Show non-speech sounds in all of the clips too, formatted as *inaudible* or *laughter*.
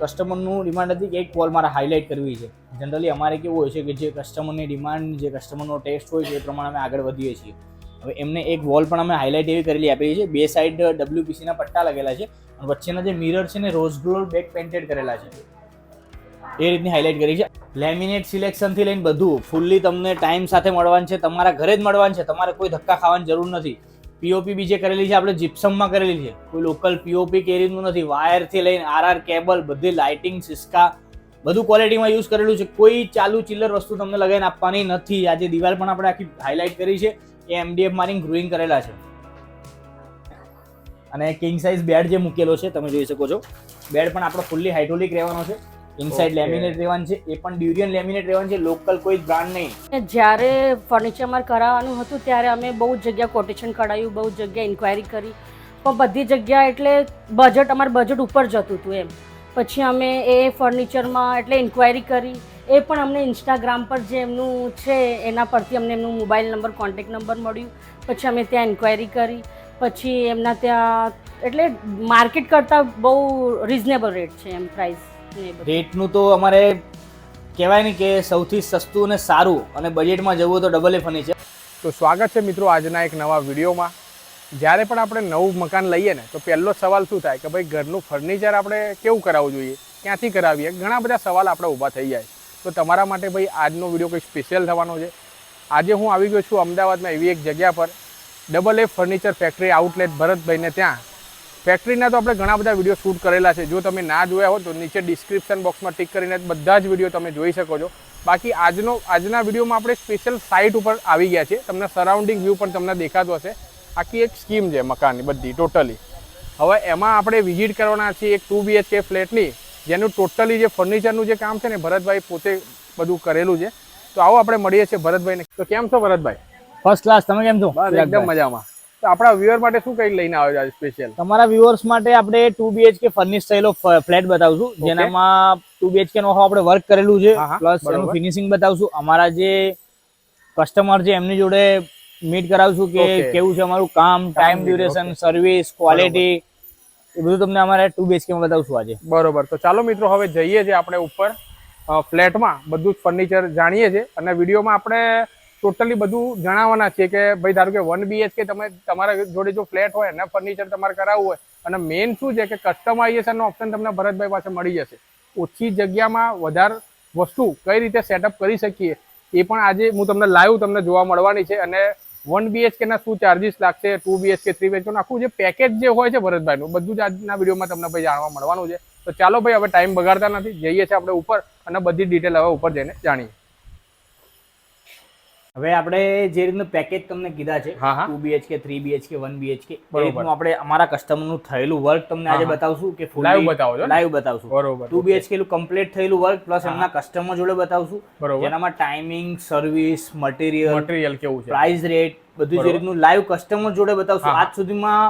કસ્ટમરનું demand હતી કે એક કોલ મારે હાઇલાઇટ કરવી છે. જનરલી અમારે કેવું હોય છે કે જે કસ્ટમરની ડિમાન્ડ જે કસ્ટમરનો ટેસ્ટ હોય છે એ પ્રમાણે અમે આગળ વધીએ છીએ. હવે એમને એક વોલ પણ અમે હાઇલાઇટ એવી કરેલી આપેલી છે. બે સાઈડ ડબ્લ્યુપીસીના પટ્ટા લગેલા છે અને વચ્ચેના જે મિરર છે ને રોઝ ગ્લોર બેક પેન્ટેડ કરેલા છે. એ રીતની હાઇલાઇટ કરી છે. લેમિનેટ સિલેક્શનથી લઈને બધું. ફૂલ્લી તમને ટાઈમ સાથે મળવાનું છે. તમારા ઘરે જ મળવાનું છે. તમારે કોઈ ધક્કા ખાવાની જરૂર નથી. પીઓપી બી જે કરેલી છે, આપણે જીપ્સમમાં કરેલી છે. કોઈ લોકલ પીઓપી કે નથી. વાયરથી લઈને આરઆર કેબલ બધી લાઇટિંગ સિસ્કા, બધું ક્વોલિટીમાં યુઝ કરેલું છે. કોઈ ચાલુ ચિલ્લર વસ્તુ તમને લગાવીને આપવાની નથી. આજે દિવાલ પણ આપણે આખી હાઇલાઇટ કરી છે. એ એમડીએફ મારીને ગ્રુઈંગ કરેલા છે. અને કિંગ સાઇઝ બેડ જે મૂકેલો છે, તમે જોઈ શકો છો. બેડ પણ આપણો ફૂલ્લી હાઇડ્રોલિક રહેવાનો છે. ઇનસાઇડ લેમિનેટ રહેવાનું છે એ પણ ડ્યુરિયન લેમિનેટ રહેવાનું છે લોકલ કોઈ બ્રાન્ડ નહીં. જ્યારે ફર્નિચર મારે કરાવવાનું હતું ત્યારે અમે બહુ જગ્યા કોટેશન કઢાયું બહુ જગ્યા ઇન્ક્વાયરી કરી. પણ બધી જગ્યા એટલે બજેટ અમારું બજેટ ઉપર જતું હતું એમ. પછી અમે એ ફર્નિચરમાં એટલે ઇન્ક્વાયરી કરી. એ પણ અમને ઇન્સ્ટાગ્રામ પર જે એમનું છે એના પરથી અમને એમનું મોબાઈલ નંબર કોન્ટેક નંબર મળ્યું. પછી અમે ત્યાં ઇન્ક્વાયરી કરી. પછી એમના ત્યાં એટલે માર્કેટ કરતાં બહુ રિઝનેબલ રેટ છે એમ પ્રાઇસ રેટનું તો અમારે કહેવાય ને કે સૌથી સસ્તું અને સારું અને બજેટમાં જવું હોય તો ડબલ એ ફર્નિચર તો સ્વાગત છે મિત્રો આજના એક નવા વિડીયોમાં. જ્યારે પણ આપણે નવું મકાન લઈએ ને તો પહેલો સવાલ શું થાય? કે ભાઈ ઘરનું ફર્નિચર આપણે કેવું કરાવવું જોઈએ? ક્યાંથી કરાવીએ? ઘણા બધા સવાલ આપણે ઊભા થઈ જાય તો તમારા માટે ભાઈ આજનો વીડિયો કંઈક સ્પેશિયલ થવાનો છે? આજે હું આવી ગયો છું અમદાવાદમાં એવી એક જગ્યા પર. Double A furniture factory outlet ભરતભાઈને ત્યાં. ફેક્ટરીના તો આપણે ઘણા બધા વીડિયો શૂટ કરેલા છે. જો તમે ના જોયા હો તો નીચે ડિસ્ક્રિપ્શન બોક્સમાં ટિક કરીને બધા જ વીડિયો તમે જોઈ શકો છો. બાકી આજનો આજના વિડીયોમાં આપણે સ્પેશિયલ સાઇટ ઉપર આવી ગયા છે તમને સરાઉન્ડિંગ વ્યૂ પણ તમને દેખાતો હશે. આખી એક સ્કીમ છે મકાનની બધી ટોટલી હવે એમાં આપણે વિઝિટ કરવાના છીએ એક ટુ બીએચકે ફ્લેટની જેનું ટોટલી જે ફર્નિચરનું જે કામ છે ને ભરતભાઈ પોતે બધું કરેલું છે. તો આવો આપણે મળીએ છીએ ભરતભાઈને. તો કેમ છો ભરતભાઈ? ફર્સ્ટ ક્લાસ તમે કેમ છો? એકદમ મજામાં. તો આપણા વ્યુઅર માટે શું કઈ લઈને આવ્યો છે સ્પેશિયલ તમારા વ્યુઅર્સ માટે આપણે ટુ બીએચકે ફર્નિશ થયેલો ફ્લેટ બતાવશું. જેનામાં ટુ બીએચકે નો આપણે વર્ક કરેલું છે. પ્લસ એનું ફિનિશિંગ બતાવશું. અમારા જે કસ્ટમર છે એમની જોડે મીટ કરાવશું કે કેવું છે અમારું કામ ટાઈમ ડ્યુરેશન સર્વિસ ક્વોલિટી એ બધું તમને અમારે ટુ બીએચકે માં બતાવશું આજે. બરોબર. તો ચાલો મિત્રો હવે જઈએ છીએ આપણે ઉપર ફ્લેટમાં બધું જ ફર્નિચર જાણીએ છીએ. અને વિડીયોમાં આપણે ટોટલી બધું જણાવવાના છે કે ભાઈ, ધારો કે વન બીએચકે તમે તમારા જોડે જો ફ્લેટ હોય, એના ફર્નિચર તમારે કરાવવું હોય, અને મેઇન શું છે કે કસ્ટમાઇઝેશનનો ઓપ્શન તમને ભરતભાઈ પાસે મળી જશે. ઓછી જગ્યામાં વધારે વસ્તુ કઈ રીતે સેટઅપ કરી શકીએ, એ પણ આજે હું તમને લાઈવ તમને જોવા મળવાની છે, અને વન બીએચકેના શું ચાર્જિસ લાગશે ટુ બીએચકે થ્રી બીએચકે આખું જે પેકેજ જે હોય છે ભરતભાઈનું, બધું જ આજના વિડીયોમાં તમને ભાઈ જાણવા મળવાનું છે. તો ચાલો ભાઈ, હવે ટાઈમ બગાડતા નથી, જઈએ છીએ આપણે ઉપર, અને બધી ડિટેલ હવે ઉપર જઈને જાણીએ. હવે આપણે જે રીતનું પેકેજ તમને કીધા છે. Two BHK three BHK one BHK બરોબર. આપણે અમારા કસ્ટમરનું થયેલું વર્ક તમને આજે. બતાવશું કે Live બતાવો છો લાઈવ બતાવશું બરોબર ટુ બીએચકે નું કમ્પ્લીટ થયેલું વર્ક પ્લસ. એમના કસ્ટમર જોડે બતાવશું બરોબર એનામાં ટાઈમિંગ સર્વિસ મટીરિયલ મટીરિયલ કેવું છે પ્રાઇસ રેટ બધું જે રીતનું લાઈવ કસ્ટમર જોડે બતાવશું. આજ સુધીમાં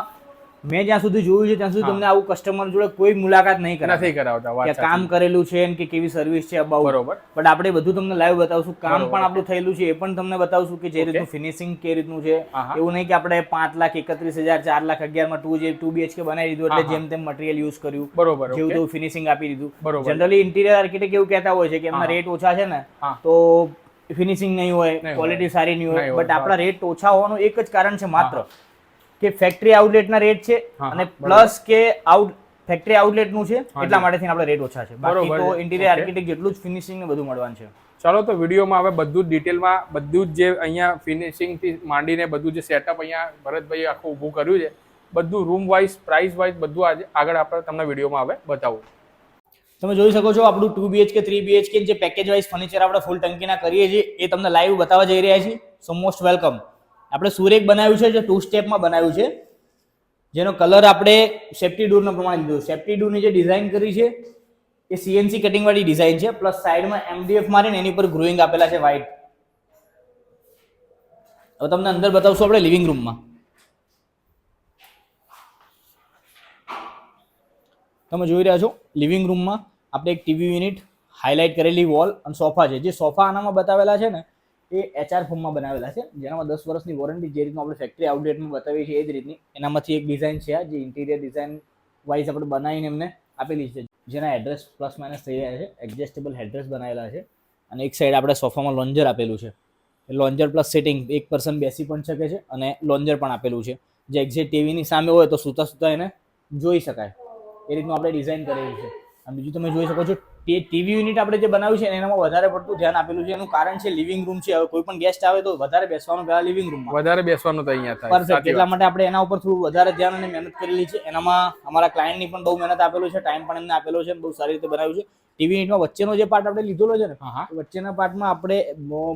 મેં જ્યાં સુધી જોયું છે ત્યાં સુધી તમને આવું કસ્ટમર જોડે કોઈ મુલાકાત નહીં કરાવે. નથી કરાવતા કે કામ કરેલું છે કે કેવી સર્વિસ છે અબાઉ બરોબર. બટ આપણે બધું તમને લાઈવ બતાવશું. કામ પણ આપણું થયેલું છે એ પણ તમને બતાવશું કે જે રીતનું ફિનિશિંગ કે રીતનું છે. એવું નહીં કે આપણે પાંચ લાખ એકત્રીસ હજાર ચાર લાખ અગિયારમાં ટુ જે ટુ બીએચકે બનાવી દીધું એટલે. જેમ તેમ મટીરિયલ યુઝ કર્યું. બરોબર જેવું તેવું ફિનિશિંગ આપી દીધું. જનરલી ઇન્ટિરિયર આર્કિટેક્ટ એવું કહેતા હોય છે કે એમના રેટ ઓછા છે ને તો ફિનિશિંગ નહીં હોય ક્વોલિટી સારી નહીં હોય. બટ આપણા રેટ ઓછા હોવાનું એક જ કારણ છે માત્ર. કે ફેક્ટરી આઉટલેટના રેટ છે અને પ્લસ કે આઉટ ફેક્ટરી આઉટલેટનું છે એટલા માટે માટેથી આપણે રેટ ઓછા છે. બાકી તો ઇન્ટિરિયર. આર્કિટેક્ટ જેટલું જ ફિનિશિંગ ને બધું મળવાનું છે. ચાલો તો વિડીયોમાં હવે બધું જ ડિટેલમાં બધું જ જે અહીંયા ફિનિશિંગથી માંડીને બધું જે સેટઅપ અહીંયા ભરતભાઈ આખું ઊભું કર્યું છે બધું રૂમ વાઇઝ પ્રાઇસ વાઇઝ બધું આજે આગળ આપણે તમને વિડીયોમાં હવે બતાવું. તમે જોઈ શકો છો આપણું ટુ બીએચકે થ્રી બીએચકે જે પેકેજ વાઇઝ ફર્નિચર આપણે ફૂલ ટંકીના કરીએ છીએ એ તમને લાઈવ બતાવવા જઈ રહ્યા છીએ. સો મોસ્ટ વેલકમ આપણે સુરેક બનાવ્યું છે, જે ટુ સ્ટેપમાં બનાવ્યું છે. જેનો કલર આપણે સેફ્ટી ડૂરનો પ્રમાણે લીધો. સેફ્ટી ડોરની જે ડિઝાઇન કરી છે, એ સીએનસી કટિંગવાળી ડિઝાઇન છે. પ્લસ સાઈડમાં એમડીએફ મારીને એની પર ગ્રોઈંગ આપેલા છે વ્હાઈટ હવે તમને અંદર બતાવશું આપણે લિવિંગ રૂમમાં તમે જોઈ રહ્યા છો લિવિંગ રૂમમાં આપણે એક ટીવી યુનિટ હાઇલાઇટ કરેલી વોલ અને સોફા છે. જે સોફા આનામાં બતાવેલા છે ને એ એચઆર ફોર્મમાં બનાવેલા છે. જેનામાં દસ વર્ષની વોરંટી જે રીતનું આપણે ફેક્ટરી આઉટલેટમાં બતાવીએ છીએ એ જ રીતની. એનામાંથી એક ડિઝાઇન છે જે ઇન્ટિરિયર ડિઝાઇન વાઇઝ આપણે બનાવીને એમને આપેલી છે. જેના એડ્રેસ પ્લસ માઇનસ થઈ રહ્યા છે. એડજસ્ટેબલ હેડ્રેસ બનાવેલા છે. અને એક સાઈડ આપણે સોફામાં લોન્જર આપેલું છે. લોન્જર પ્લસ સિટિંગ એક પર્સન બેસી પણ શકે છે અને લોન્જર પણ આપેલું છે. જે એક્ઝેટ ટીવીની સામે હોય તો સૂતા સૂતા એને જોઈ શકાય. એ રીતનું આપણે ડિઝાઇન કરેલું છે. અને બીજું તમે જોઈ શકો છો તે ટીવી યુનિટ આપણે જે બનાવ્યું છે એનામાં વધારે પડતું ધ્યાન આપેલું છે. એનું કારણ છે લિવિંગ રૂમ છે. હવે કોઈ પણ ગેસ્ટ આવે તો વધારે બેસવાનું પહેલા લિવિંગ રૂમમાં. વધારે બેસવાનું તો અહીંયા થાય. પરફેક્ટ એટલા માટે આપણે એના ઉપર થોડું વધારે ધ્યાન અને મહેનત કરેલી છે. એનામાં અમારા ક્લાયન્ટની પણ બહુ મહેનત આપેલું છે. ટાઈમ પણ એમને આપેલો છે બહુ સારી રીતે બનાવ્યું છે. ટીવી યુનિટમાં વચ્ચેનો જે પાર્ટ આપણે લીધેલો છે ને વચ્ચેના પાર્ટમાં આપણે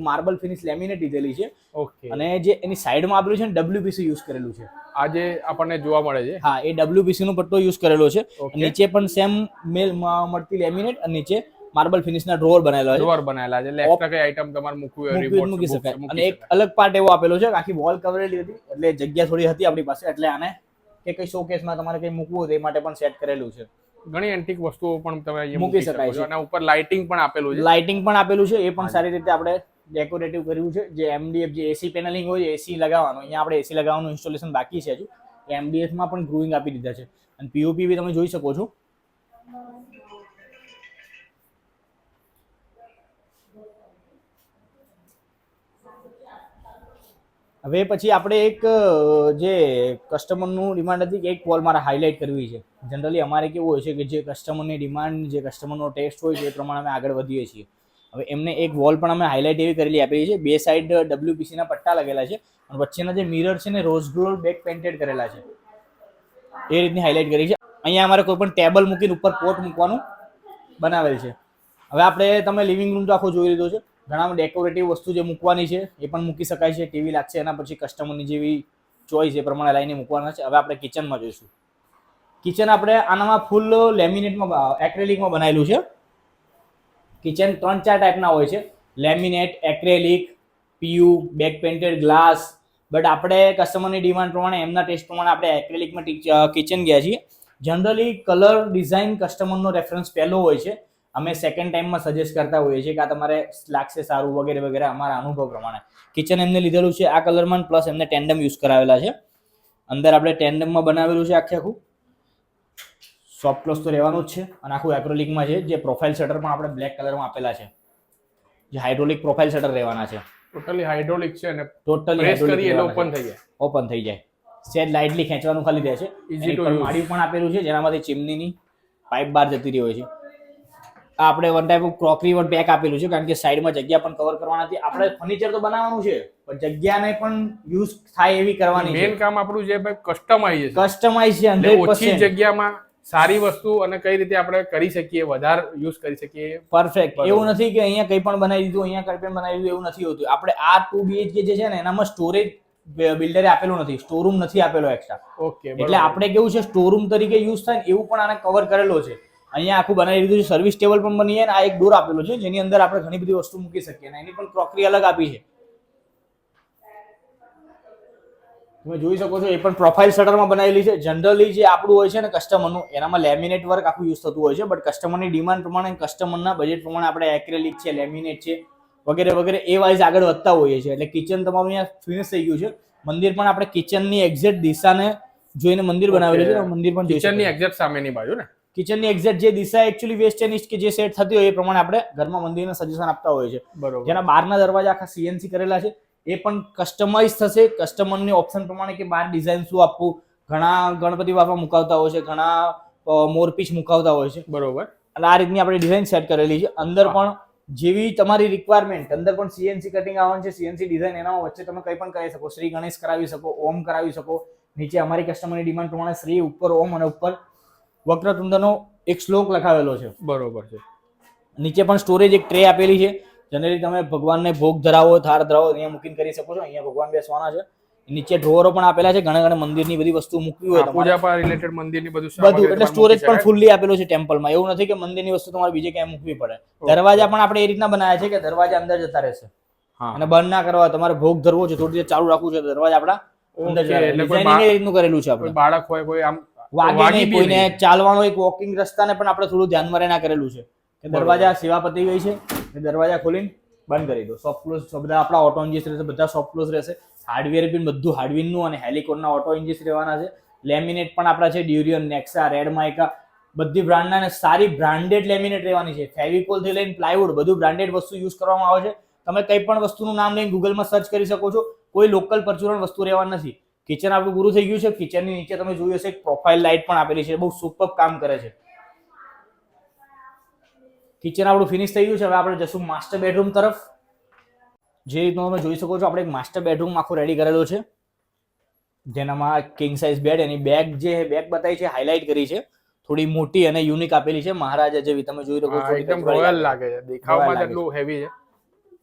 માર્બલ ફિનિશ લેમિનેટ લીધેલી છે. ઓકે અને જે એની સાઈડમાં આપેલું છે ને ડબ્લ્યુપીસી યુઝ કરેલું છે. આ જે આપણને જોવા મળે છે? હા એ ડબ્લ્યુપીસી નો પટ્ટો યુઝ કરેલો છે. નીચે પણ સેમ મેલ મળતી લેમિનેટ અને નીચે માર્બલ ફિનિશના ડ્રોવર બનાવેલા છે. ડોર બનાવેલા છે. એટલે કઈ આઈટમ તમારે મૂકવી હોય મૂકી શકાય. અને એક અલગ પાર્ટ એવો આપેલો છે આખી વોલ કવરેલી હતી. એટલે જગ્યા થોડી હતી આપણી પાસે એટલે આને કે કઈ શોકેસમાં તમારે કઈ મૂકવું હોય એ માટે પણ સેટ કરેલું છે. ઘણી એન્ટિક વસ્તુઓ પણ તમે અહીંયા મૂકી શકાય છે. અને ઉપર લાઇટિંગ પણ આપેલું છે. લાઇટિંગ પણ આપેલું છે. એ પણ સારી રીતે આપણે ડેકોરેટિવ કર્યું છે. જે એમડીએફ જે એસી પેનલિંગ હોય એસી લગાવવાનું. અહીંયા આપણે એસી લગાવવાનું ઇન્સ્ટોલેશન બાકી છે હજુ. એમડીએફમાં પણ ગ્રુવિંગ આપી દીધા છે. અને પીઓપી બી તમે જોઈ શકો છો. હવે પછી આપણે એક જે કસ્ટમરનું ડિમાન્ડ હતી કે એક કોલ મારે હાઇલાઇટ કરવી છે. જનરલી અમારે કેવું હોય છે કે જે કસ્ટમરની ડિમાન્ડ જે કસ્ટમરનો ટેસ્ટ હોય છે એ પ્રમાણે અમે આગળ વધીએ છીએ. હવે એમને એક વોલ પણ અમે હાઇલાઇટ એવી કરેલી આપેલી છે. બે સાઈડ ડબ્લ્યુપીસીના પટ્ટા લગેલા છે અને વચ્ચેના જે મિરર છે ને રોઝ ગોલ્ડ બેક પેન્ટેડ કરેલા છે. એ રીતની હાઇલાઇટ કરી છે. અહીંયા અમારે કોઈ પણ ટેબલ મૂકીને ઉપર પોટ મૂકવાનું બનાવેલ છે. હવે આપણે તમે લિવિંગ રૂમ તો આખો જોઈ લીધો છે. ઘણા ડેકોરેટિવ વસ્તુ જે મૂકવાની છે, એ પણ મૂકી શકાય છે. ટીવી લાગશે એના પછી કસ્ટમરની જેવી ચોઈસ એ પ્રમાણે લાઈને મૂકવાના છે. હવે આપણે કિચનમાં જોઈશું. કિચન આપણે આનામાં ફૂલ લેમિનેટમાં એક્રેલિકમાં બનાવેલું છે. કિચન ત્રણ ચાર ટાઈપના હોય છે. Laminate acrylic PU back painted glass but આપણે કસ્ટમરની ડિમાન્ડ પ્રમાણે, એમના ટેસ્ટ પ્રમાણે આપણે એક્રેલિકમાં કિચન ગયા છીએ. જનરલી કલર ડિઝાઇન કસ્ટમરનો રેફરન્સ પહેલો હોય છે. અમે સેકન્ડ ટાઈમમાં સજેસ્ટ કરતા હોઈએ છીએ કે આ તમારે લાગશે સારું વગેરે વગેરે અમારા અનુભવ પ્રમાણે. કિચન એમને લીધેલું છે આ કલરમાં પ્લસ એમને ટેન્ડમ યુઝ કરાવેલા છે. અંદર આપણે ટેન્ડમમાં બનાવેલું છે આખે આખું. સોફ્ટ ક્લોઝ તો રહેવાનું જ છે અને આખું એક્રોલિકમાં છે જે પ્રોફાઇલ શટર પણ આપણે બ્લેક કલરમાં આપેલા છે. જે હાઇડ્રોલિક પ્રોફાઇલ શટર રહેવાના છે. ટોટલી હાઇડ્રોલિક છે અને ટોટલી પ્રેસ કરીએ એટલે ઓપન થઈ જાય. ઓપન થઈ જાય. સેજ લાઇટલી ખેંચવાનું ખાલી રહે છે. Easy to. માળિયું પણ આપેલું છે જેનામાંથી ચીમનીની પાઇપ બહાર જતી રહી હોય છે. આપણે one type of crockery one pack આપેલું છે કારણ કે સાઈડમાં જગ્યા પણ કવર કરવાના છે. આપણે ફર્નિચર તો બનાવવાનું છે પણ જગ્યાને પણ યુઝ થાય એવી કરવાની છે. મેઇન કામ આપણું જે ભાઈ કસ્ટમાઇઝ છે. કસ્ટમાઇઝ છે એટલે હંડ્રેડ ઓછી જગ્યામાં સારી વસ્તુ અને કઈ રીતે આપણે કરી શકીએ વધારે યુઝ કરી શકીએ. પરફેક્ટ એવું નથી કે અહીંયા કંઈ પણ બનાવી દીધું અહીંયા કંઈ પણ બનાવી દીધું એવું નથી હોતું. આપણે આ ટુ બીએચકે જે છે ને એનામાં સ્ટોરેજ બિલ્ડરે આપેલું નથી. સ્ટોરૂમ નથી આપેલો એક્સ્ટ્રા ઓકે એટલે આપણે કેવું છે સ્ટોરૂમ તરીકે યુઝ થાય ને એવું પણ આને કવર કરેલો છે. અહીંયા આખું બનાવી દીધું છે. સર્વિસ ટેબલ પણ બની જાય ને આ એક ડોર આપેલો છે જેની અંદર આપણે ઘણી બધી વસ્તુ મૂકી શકીએ અને એની પણ ક્રોકરી અલગ આપી છે. તમે જોઈ શકો છો એ પણ પ્રોફાઇલ શટરમાં બનાવેલી છે. જનરલી જે આપણું હોય છે ને કસ્ટમરનું એનામાં લેમિનેટ વર્ક આખું યુઝ થતું હોય છે. બટ કસ્ટમરની ડિમાન્ડ પ્રમાણે કસ્ટમરના બજેટ પ્રમાણે આપણે એક્રેલિક છે લેમિનેટ છે વગેરે વગેરે એ વાઇઝ આગળ વધતા હોઈએ છીએ. એટલે કિચન તમારું અહીંયા ફિનિશ થઈ ગયું છે. મંદિર પણ આપણે કિચનની એક્ઝેક્ટ દિશાને જોઈને મંદિર બનાવેલું છે. મંદિર પણ કિચનની. એક્ઝેક્ટ સામેની બાજુ ને? કિચનની એક્ઝેક્ટ જે દિશા એકચ્યુઅલી વેસ્ટ એન્ડ ઈસ્ટ કે જે સેટ થતી હોય એ પ્રમાણે આપણે ઘરમાં મંદિરને સજેશન આપતા હોઈએ છીએ. બરોબર. જેના બહારના દરવાજા આખા સીએનસી કરેલા છે એ પણ કસ્ટમાઇઝ થશે. કસ્ટમરની ઓપ્શન પ્રમાણે કે બહાર ડિઝાઇન શું આપવું ઘણા ગણપતિ બાપા મુકાવતા હોય છે ઘણા મોરપીચ મુકાવતા હોય છે. બરોબર. અને આ રીતની આપણે ડિઝાઇન સેટ કરેલી છે. અંદર પણ જેવી તમારી રિક્વાયરમેન્ટ અંદર પણ સીએનસી કટિંગ આવવાનું છે સીએનસી ડિઝાઇન એના વચ્ચે તમે કંઈ પણ કરી શકો શ્રી ગણેશ કરાવી શકો ઓમ કરાવી શકો. નીચે અમારી કસ્ટમરની ડિમાન્ડ પ્રમાણે શ્રી ઉપર ઓમ અને ઉપર વક્રતુંડનો એક શ્લોક લખાવેલો છે. બરોબર છે. નીચે પણ સ્ટોરેજ એક ટ્રે આપેલી છે જનરલી તમે ભગવાનને ભોગ ધરાવો થાર ધરાવો અહીંયા મૂકીને કરી શકો છો અહીંયા ભગવાન બેસવાના છે. નીચે ડ્રોવરો પણ આપેલા છે ઘણા ઘણા મંદિરની બધી વસ્તુ મૂકવી હોય પૂજા રિલેટેડ મંદિરની બધું બધું એટલે સ્ટોરેજ પણ ફૂલ્લી આપેલું છે ટેમ્પલમાં એવું નથી કે મંદિરની વસ્તુ તમારે બીજે ક્યાંય મૂકવી પડે. દરવાજા પણ આપણે એ રીતના બનાવ્યા છે કે દરવાજા અંદર જતા રહેશે. અને બંધ ના કરવા તમારે ભોગ ધરવો છે થોડી ચાલુ રાખવું છે દરવાજા આપણા અંદર એ રીતનું કરેલું છે આપણે. બાળક હોય કોઈ આમ વાગે નહીં કોઈને. ચાલવાનો એક વોકિંગ રસ્તાને પણ આપણે થોડું ધ્યાનમાં રહીને કરેલું છે. કે દરવાજા સેવા પતી ગઈ છે એ દરવાજા ખોલીને બંધ કરી દો. સોફ્ટ ક્લોઝ બધા આપણા ઓટો ઇન્જિસ રહેશે બધા સોફ્ટ ક્લોઝ રહેશે. હાર્ડવેર બી બધું હાર્ડવેરનું અને હેલિકોનના ઓટો ઇન્જિસ રહેવાના છે. લેમિનેટ પણ આપણા છે ડ્યુરિયન નેક્સા રેડ માઇકા બધી બ્રાન્ડના અને સારી બ્રાન્ડેડ લેમિનેટ રહેવાની છે. ફેવિકોલથી લઈને પ્લાયવુડ બધું બ્રાન્ડેડ વસ્તુ યુઝ કરવામાં આવે છે. તમે કંઈ પણ વસ્તુનું નામ લઈને ગૂગલમાં સર્ચ કરી શકો છો. કોઈ લોકલ પરચુરણ વસ્તુ રહેવાની નથી. કિચન આપણું પૂરું થઈ ગયું છે. કિચનની નીચે તમે જોયું હશે એક પ્રોફાઇલ લાઇટ પણ આપેલી છે. બહુ સુપર કામ કરે છે. કિચન આપણું ફિનિશ થઈ ગયું છે. હવે આપણે જશું માસ્ટર બેડરૂમ તરફ. જે રીતનું તમે જોઈ શકો છો આપણે એક માસ્ટર બેડરૂમ આખો રેડી કરેલો છે. જેનામાં કિંગ સાઇઝ બેડ એની બેગ જે બેગ બતાવી છે હાઇલાઇટ કરી છે. થોડી મોટી અને યુનિક આપેલી છે. મહારાજા જેવી તમે જોઈ શકો છો એકદમ રોયલ લાગે છે. દેખાવમાં એટલું હેવી છે.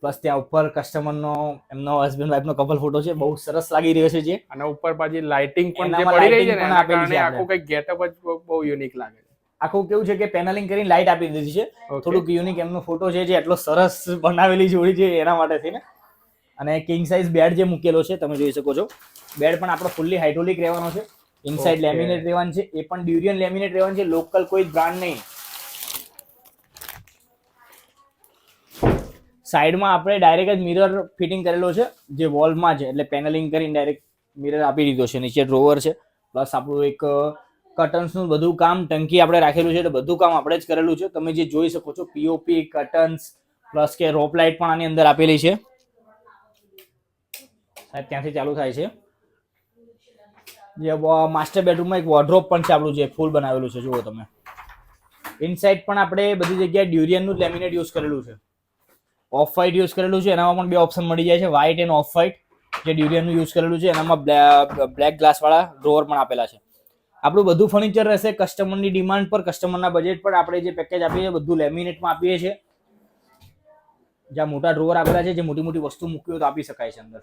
પ્લસ ત્યાં ઉપર કસ્ટમરનો એમનો હસબન્ડ વાઈફનો કપલ ફોટો છે બહુ સરસ લાગી રહ્યો છે જે. અને ઉપર પાછી લાઇટિંગ પણ જે પડી રહી છે ને એના કારણે આખું કઈ ગેટઅપ જ બહુ- યુનિક લાગે છે. આખું કેવું છે કે પેનલિંગ કરીને લાઇટ આપી દીધી છે. થોડુંક યુનિક એમનો ફોટો છે જે એટલો સરસ બનાવેલી જોડી છે એના માટે થઈને અને કિંગ સાઇઝ બેડ જે મૂકેલો છે તમે જોઈ શકો છો. બેડ પણ આપણો ફૂલ્લી હાઇડ્રોલિક રહેવાનો છે. ઇનસાઇડ. લેમિનેટ રહેવાનું છે. એ પણ ડ્યુરિયન લેમિનેટ રહેવાનું છે. લોકલ કોઈ બ્રાન્ડ નહીં. સાઈડમાં આપણે ડાયરેક્ટ જ મિરર ફિટિંગ કરેલો છે, જે વોલમાં છે, એટલે પેનલિંગ કરીને ડાયરેક્ટ મિરર આપી દીધો છે. નીચે ડ્રોવર છે. પ્લસ આપણું એક કર્ટન્સનું બધું કામ ટંકી આપણે રાખેલું છે, એટલે બધું કામ આપણે જ કરેલું છે. તમે જે જોઈ શકો છો પીઓપી કર્ટન્સ પ્લસ કે રોપ લાઇટ પણ આની અંદર આપેલી છે. સાહેબ, ત્યાંથી ચાલુ થાય છે. જે માસ્ટર બેડરૂમમાં એક વોર્ડ્રોપ પણ છે આપણું, જે ફૂલ બનાવેલું છે. જુઓ તમે. ઇનસાઇડ પણ આપણે બધી જગ્યાએ ડ્યુરિયનનું લેમિનેટ યુઝ કરેલું છે. ઓફ વ્હાઇટ યુઝ કરેલું છે, એનામાં પણ બે ઓપ્શન મળી જાય છે. વ્હાઇટ એન્ડ ઓફ વ્હાઇટ જે ડ્યુરિયનનું યુઝ કરેલું છે, એનામાં બ્લેક ગ્લાસવાળા ડ્રોવર પણ આપેલા છે. આપણું બધું ફર્નિચર રહેશે કસ્ટમરની ડિમાન્ડ પર કસ્ટમરના બજેટ પર આપણે જે પેકેજ આપીએ છીએ, બધું લેમિનેટમાં આપીએ છીએ. જ્યાં મોટા ડ્રોવર આપેલા છે, જે મોટી મોટી વસ્તુ મૂકવી તો આપી શકાય છે અંદર.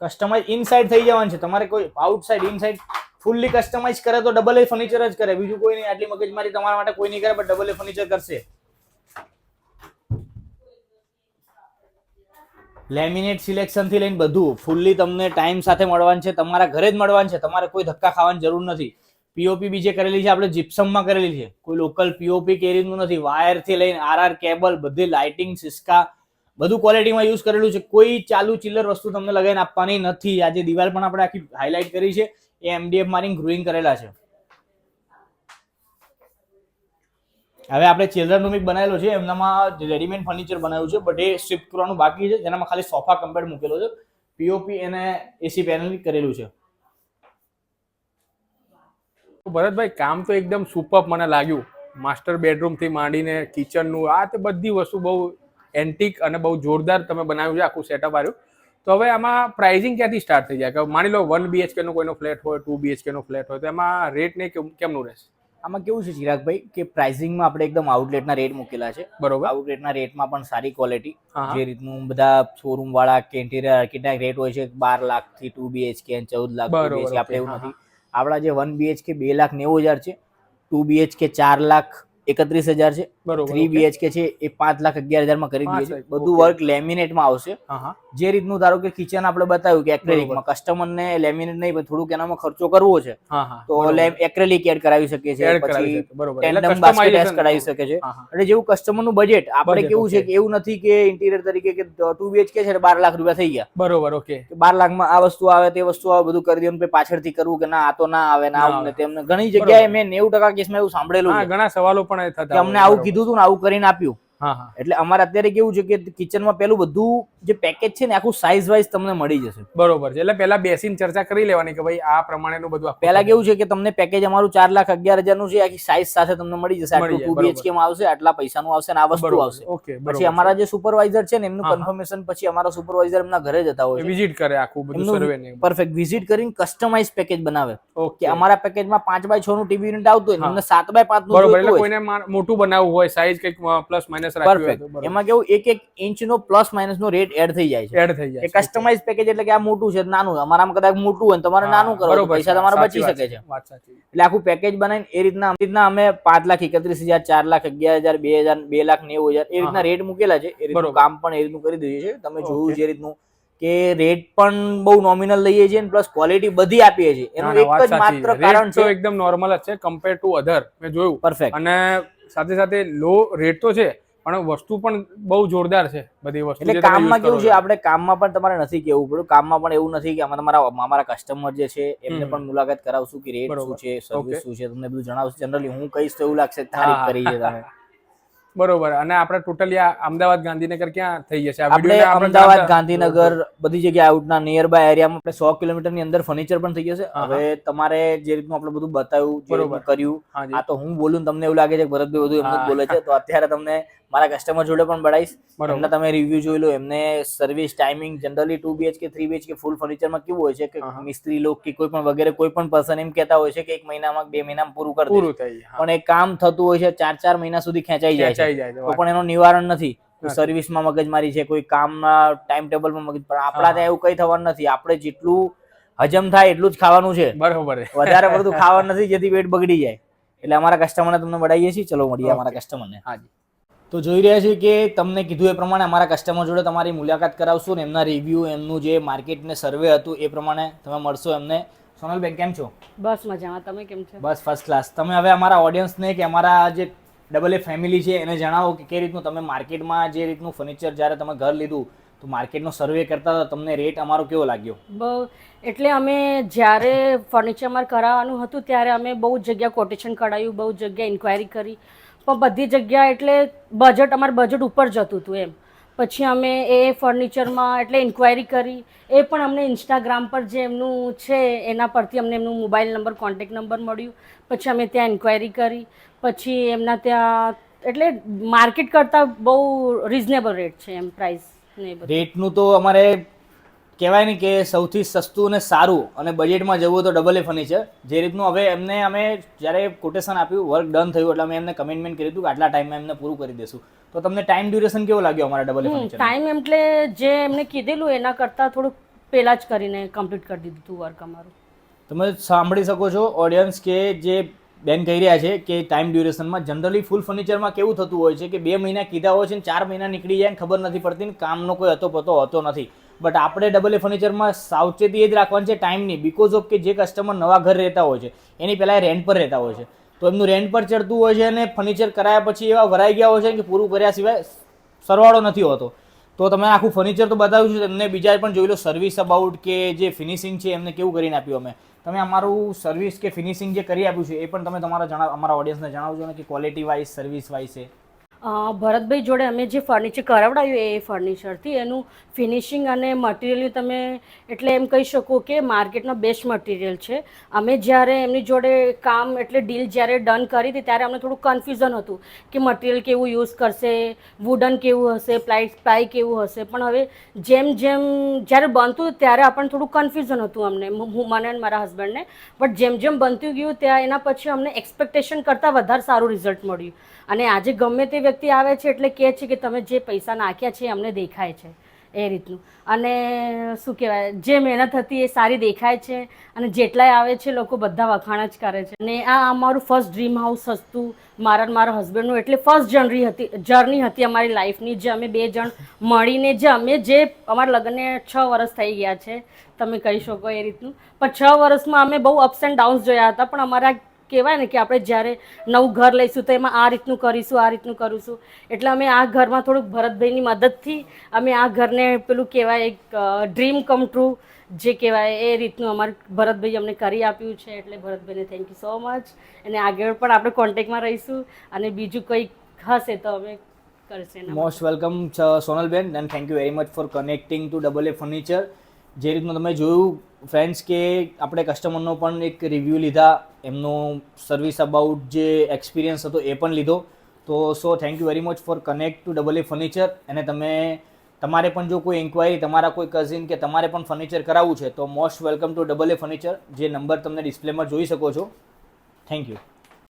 કસ્ટમાઇઝ ઇનસાઇડ થઈ જવાનું છે. તમારે કોઈ આઉટસાઇડ ઇનસાઇડ ફૂલ્લી કસ્ટમાઇઝ કરે તો ડબલ એ ફર્નિચર જ કરે. બીજું કોઈ નહીં. આટલી મગજમારી તમારા માટે કોઈ નહીં કરે પણ ડબલ એ ફર્નિચર કરશે. લેમિનેટ સિલેક્શનથી લઈને બધું ફૂલ્લી તમને ટાઈમ સાથે મળવાનું છે, તમારા ઘરે જ મળવાનું છે, તમારે કોઈ ધક્કા ખાવાની જરૂર નથી. પીઓપી બીજે કરેલી છે, આપણે જીપ્સમમાં કરેલી છે. કોઈ લોકલ પીઓપી કેરીનું નથી, વાયરથી લઈને આરઆર કેબલ બધી લાઇટિંગ સિસ્કા, બધું ક્વોલિટીમાં યુઝ કરેલું છે. કોઈ ચાલુ ચિલ્લર વસ્તુ તમને લગાવીને આપવાની નથી. આજે દિવાલ પણ આપણે આખી હાઇલાઇટ કરી છે. એ એમડીએફ મારી ગ્રુઈંગ કરેલા છે. હવે આપણે ચિલ્ડ્રન રૂમ એક બનાવેલો છે, એમનામાં રેડીમેડ ફર્નિચર બનાવ્યું છે બટ એ શિફ્ટ કરવાનું બાકી છે, જેનામાં ખાલી સોફા કમ્પેર મૂકેલો છે પીઓપી અને એસી પેનલ કરેલું છે. ભરતભાઈ, કામ તો એકદમ સુપર મને લાગ્યું. માસ્ટર બેડરૂમથી માંડીને કિચનનું આ તે બધી વસ્તુ બહુ એન્ટિક અને બહુ જોરદાર તમે બનાવ્યું છે, આખું સેટઅપ આવ્યું તો હવે આમાં પ્રાઇઝિંગ ક્યાંથી સ્ટાર્ટ થઈ જાય? કે માની લો વન બીએચકે નો કોઈનો ફ્લેટ હોય ટુ બીએચકે નો ફ્લેટ હોય, તો એમાં રેટ ને કેમ- કેમનું રહેશે? આમાં કેવું છે ચિરાગભાઈ કે પ્રાઇસિંગમાં આપણે એકદમ આઉટલેટના રેટ મૂકેલા છે. બરોબર. આઉટલેટના રેટમાં પણ સારી ક્વોલિટી. જે રીતનું બધા શોરૂમ વાળા કે ઇન્ટિરિયર આર્કિટેક્ટ રેટ હોય છે બાર લાખથી ટુ બીએચકે ચૌદ લાખ આપણે એવું નથી. આપણા જે વન બીએચકે બે લાખ નેવું હજાર છે ટુ બીએચકે ચાર લાખ એકત્રીસ હજાર છે થ્રી બીએચકે છે એ પાંચ લાખ અગિયાર હજારમાં કરી પાંચ દઈએ છે બધું વર્ક લેમિનેટમાં આવશે. જે રીતનું ધારો કે કિચન આપણે બતાવ્યું કે એક્રેલિકમાં કસ્ટમરને લેમિનેટ નહીં પણ થોડુંક એનામાં ખર્ચો કરવો છે તો એક્રેલિક એડ કરાવી શકીએ છીએ પછી ટેન્ડમ બાસ્કેટ કરાવી શકે છે એટલે જેવું કસ્ટમરનું બજેટ આપણે કેવું છે કે એવું નથી કે ઇન્ટિરિયર તરીકે કે ટુ બીએચકે છે બાર લાખ રૂપિયા થઈ ગયા. બરોબર ઓકે બાર લાખમાં આ વસ્તુ આવે તે વસ્તુ આવે બધું કરી દે પાછળથી કરવું કે ના આ તો ના આવે ના ના આવું તેમને ઘણી જગ્યાએ. મેં નેવું ટકા કેસમાં એવું સાંભળેલું ઘણા સવાલો પણ થતા અમને આવું બરોબર. કીધું હતું ને આવું કરીને આપ્યું હા હા એટલે અમારે અત્યારે કેવું છે કે કિચનમાં પેલું બધું જે પેકેજ છે ને આખું સાઇઝ વાઇઝ તમને મળી જશે. બરોબર છે. એટલે પહેલા બેસીને ચર્ચા કરી લેવાની કે ભાઈ આ પ્રમાણેનું બધું પહેલા કેવું છે કે તમને પેકેજ અમારું ચાર લાખ અગિયાર હજારનું છે આખી સાઇઝ સાથે તમને મળી જશે. આટલું ટુ બીએચકે માં આવશે આટલા પૈસાનું આવશે ને આ વસ્તુ આવશે. ઓકે પછી અમારા જે સુપરવાઇઝર છે ને એમનું. કન્ફર્મેશન પછી અમારા સુપરવાઇઝર એમના ઘરે જતા હોય વિઝિટ કરે આખું બધું એમનું સર્વે પરફેક્ટ વિઝિટ કરીને કસ્ટમાઇઝ પેકેજ બનાવે. ઓકે કે અમારા પેકેજમાં પાંચ બાય છ નું ટીવી યુનિટ આવતું હોય ને સાત બાય પાંચનું કોઈને મોટું બનાવવું હોય સાઈઝ કંઈક પ્લસ માઇનસ રાખ્યું પરફેક્ટ એમાં કેવું એક એક ઇંચ નો પ્લસ માઇનસ નો રેટ એડ થઈ જાય છે. એડ થઈ જાય કસ્ટમાઇઝ પેકેજ એટલે કે આ મોટું છે નાનું અમારામાં કદાચ મોટું હોય તમારે નાનું કરો પૈસા તમારે બચી શકે છે. એટલે આખું પેકેજ બનાવીને એ રીતના રીતના અમે પાંચ લાખ એકત્રીસ હજાર ચાર લાખ અગિયાર હજાર બે હજાર બે લાખ નેવું હજાર એ રીતના રેટ મૂકેલા છે. એ રીતનું કામ પણ એ રીતનું કરી દઈએ છે તમે જોયું જે રીતનું કે રેટ પણ બહુ નોમિનલ લઈએ છીએ પ્લસ ક્વોલિટી બધી આપીએ છીએ. એનું એક જ માત્ર કારણ છે એકદમ નોર્મલ જ છે કમ્પેર ટુ અધર મેં જોયું. પરફેક્ટ અને સાથે સાથે લો રેટ તો છે પણ વસ્તુ પણ બહુ જોરદાર છે બધી વસ્તુ એટલે કામમાં કેવું છે. આપણે કામમાં પણ તમારે નથી કેવું પડ્યું કામમાં પણ એવું નથી કે અમે તમારા અમારા કસ્ટમર જે છે એમને પણ મુલાકાત કરાવશું કે રેટ શું છે સર્વિસ. શું છે તમને બધું જણાવશું જનરલી હું કહીશ તો એવું લાગશે તારીફ. કરી છે તમે *laughs* બરોબર. અને આપણે ટોટલી અમદાવાદ ગાંધીનગર ક્યાં થઈ જશે? આપણે અમદાવાદ ગાંધીનગર બધી જગ્યાએ આઉટના નિયર બાય એરિયામાં આપણે સો કિલોમીટરની અંદર ફર્નિચર પણ થઈ જશે. હવે તમારે જે રીતનું આપણે બધું બતાવ્યું જે. રીતનું કર્યું આ તો હું બોલું તમને એવું લાગે છે કે ભરતભાઈ બધું એમને બોલે છે તો અત્યારે તમને મારા કસ્ટમર જોડે પણ બળાઈશ એમને તમે રિવ્યુ જોઈ લો એમને service timing generally two BHK three BHK full ફર્નિચરમાં કેવું હોય છે કે. મિસ્ત્રી લોક કે કોઈ પણ વગેરે કોઈ પણ પર્સન એમ કહેતા હોય છે કે એક મહિનામાં બે મહિનામાં પૂરું કરી દે પૂરું થઈ પણ એ કામ થતું હોય છે ચાર ચાર મહિના સુધી ખેંચાઈ જાય છે. ખેંચાઈ જાય છે તો પણ એનું નિવારણ નથી. સર્વિસમાં મગજમારી છે કોઈ કામના ટાઈમ ટેબલમાં મગજ પણ આપણા ત્યાં એવું કઈ થવાનું નથી. આપણે જેટલું હજમ થાય એટલું જ ખાવાનું છે. બરોબર વધારે પડતું ખાવાનું નથી જેથી પેટ બગડી જાય. એટલે અમારા કસ્ટમરને તમને બડાવીએ છીએ. ચલો મળીએ અમારા કસ્ટમરને હાજી તો જોઈ રહ્યા છીએ કે તમને કીધું એ પ્રમાણે અમારા કસ્ટમર જોડે તમારી મુલાકાત કરાવશું ને એમના રિવ્યુ એમનું જે માર્કેટને સર્વે હતું એ પ્રમાણે તમે મળશો એમને. સોનલબેન કેમ છો? બસ મજામાં. તમે કેમ છો? બસ ફર્સ્ટ ક્લાસ તમે હવે અમારા ઓડિયન્સને કે અમારા જે ડબલ એ ફેમિલી છે, એને જણાવો કે કઈ રીતનું તમે માર્કેટમાં જે રીતનું ફર્નિચર જ્યારે તમે ઘર લીધું, તો માર્કેટનો સર્વે કરતા તમને રેટ અમારો કેવો લાગ્યો? બહુ એટલે અમે જ્યારે ફર્નિચર અમારે કરાવવાનું હતું, ત્યારે અમે બહુ જગ્યા કોટેશન કઢાયું બહુ જગ્યા ઇન્ક્વાયરી કરી. પણ બધી જગ્યા એટલે બજેટ અમારું બજેટ ઉપર જતું હતું એમ. પછી અમે એ ફર્નિચરમાં એટલે ઇન્ક્વાયરી કરી. એ પણ અમને ઇન્સ્ટાગ્રામ પર જે એમનું છે, એના પરથી અમને એમનું મોબાઈલ નંબર કોન્ટેક નંબર મળ્યું. પછી અમે ત્યાં ઇન્ક્વાયરી કરી. પછી એમના ત્યાં એટલે માર્કેટ કરતાં બહુ રિઝનેબલ રેટ છે એમ પ્રાઇસ ને રેટનું તો અમારે કહેવાય ને કે સૌથી સસ્તું અને સારું અને બજેટમાં જવું તો ડબલ એ ફર્નિચર જે રીતનું હવે એમને અમે જ્યારે કોટેશન આપ્યું વર્ક ડન થયું એટલે અમે એમને કમિટમેન્ટ કર્યું હતું કે આટલા ટાઈમમાં એમને પૂરું કરી દેશું. તો તમને ટાઈમ ડ્યુરેશન કેવો લાગ્યો અમારા ડબલ એ ફર્નિચર ટાઈમ એટલે જે એમને કીધેલું એના કરતાં થોડુંક પહેલાં જ કરીને કમ્પ્લીટ કરી દીધું વર્ક અમારું. તમે સાંભળી શકો છો ઓડિયન્સ કે જે બેન કહી રહ્યા છે કે ટાઈમ ડ્યુરેશનમાં જનરલી ફૂલ ફર્નિચરમાં કેવું થતું હોય છે કે બે મહિના કીધા હોય છે ને ચાર મહિના નીકળી જાય ને ખબર નથી પડતી ને કામનો કોઈ હતો પતો હોતો નથી. બટ આપણે ડબલ એ ફર્નિચરમાં સાવચેતી એ જ રાખવાની છે ટાઈમની બિકોઝ ઓફ કે જે કસ્ટમર નવા ઘર રહેતા હોય છે, એની પહેલાં રેન્ટ પર રહેતા હોય છે. તો એમનું રેન્ટ પર ચડતું હોય છે અને ફર્નિચર કરાયા પછી એવા ભરાઈ ગયા હોય છે કે પૂરું કર્યા સિવાય સરવાળો નથી હોતો. તો તમે આખું ફર્નિચર તો બતાવ્યું છે એમને બીજા પણ જોઈ લો સર્વિસ અબાઉટ કે જે ફિનિશિંગ છે, એમને કેવું કરીને આપ્યું અમે. તમે અમારું સર્વિસ કે ફિનિશિંગ જે કરી આપ્યું છે, એ પણ તમે તમારા જણાવ અમારા ઓડિયન્સને જણાવજો ને કે ક્વોલિટી વાઇઝ સર્વિસ વાઇઝ છે. ભરતભાઈ જોડે અમે જે ફર્નિચર કરાવડાવ્યું એ ફર્નિચરથી એનું ફિનિશિંગ અને મટીરિયલ તમે એટલે એમ કહી શકો કે માર્કેટનો બેસ્ટ મટીરિયલ છે. અમે જ્યારે એમની જોડે કામ એટલે ડીલ જ્યારે ડન કરી હતી, ત્યારે અમને થોડું કન્ફ્યુઝન હતું કે મટીરિયલ કેવું યુઝ કરશે વુડન કેવું હશે પ્લાય પ્લાય કેવું હશે. પણ હવે જેમ જેમ જ્યારે બનતું ત્યારે આપણને થોડું કન્ફ્યુઝન હતું અમને, હું મને અને મારા હસબન્ડને બટ જેમ જેમ બનતું ગયું, ત્યાં એના પછી અમને એક્સપેક્ટેશન કરતાં વધારે સારું રિઝલ્ટ મળ્યું. અને આજે ગમે તે વ્યક્તિ આવે છે એટલે કહે છે કે તમે જે પૈસા નાખ્યા છે અમને દેખાય છે, એ રીતનું. અને શું કહેવાય, જે મહેનત હતી એ સારી દેખાય છે અને જેટલાય આવે છે લોકો બધા વખાણ જ કરે છે. અને આ અમારું ફર્સ્ટ ડ્રીમ હાઉસ હતું, મારા મારા હસબન્ડનું એટલે ફર્સ્ટ જર્ની હતી જર્ની હતી અમારી લાઈફની જે અમે બે જણ મળીને, જે અમે જે અમારા લગ્નને છ વર્ષ થઈ ગયા છે, તમે કહી શકો એ રીતનું. પણ છ વર્ષમાં અમે બહુ અપ્સ એન્ડ ડાઉન્સ જોયા હતા, પણ અમારા કહેવાય ને કે આપણે જ્યારે નવું ઘર લઈશું તો એમાં આ રીતનું કરીશું, આ રીતનું કરીશું. એટલે અમે આ ઘરમાં થોડુંક ભરતભાઈની મદદથી અમે આ ઘરને પેલું કહેવાય એક ડ્રીમ કમ ટ્રુ જે કહેવાય એ રીતનું અમારે ભરતભાઈ અમને કરી આપ્યું છે. એટલે ભરતભાઈને થેન્ક યુ સો મચ અને આગળ પણ આપણે કોન્ટેક્ટમાં રહીશું અને બીજું કંઈક હશે તો અમે કરશે. Most welcome Sonalben. And thank you very much for connecting to double A furniture જે રીતનું તમે જોયું ફ્રેન્ડ્સ કે આપણે કસ્ટમરનો પણ એક રિવ્યૂ લીધા, એમનો સર્વિસ અબાઉટ જે એક્સપિરિયન્સ હતો એ પણ લીધો. તો so thank you very much for connect to double A furniture અને તમે, તમારે પણ જો કોઈ ઇન્ક્વાયરી તમારા કોઈ કઝિન કે તમારે પણ ફર્નિચર કરાવવું છે, તો most welcome to double A furniture જે નંબર તમને ડિસ્પ્લેમાં જોઈ શકો છો. Thank you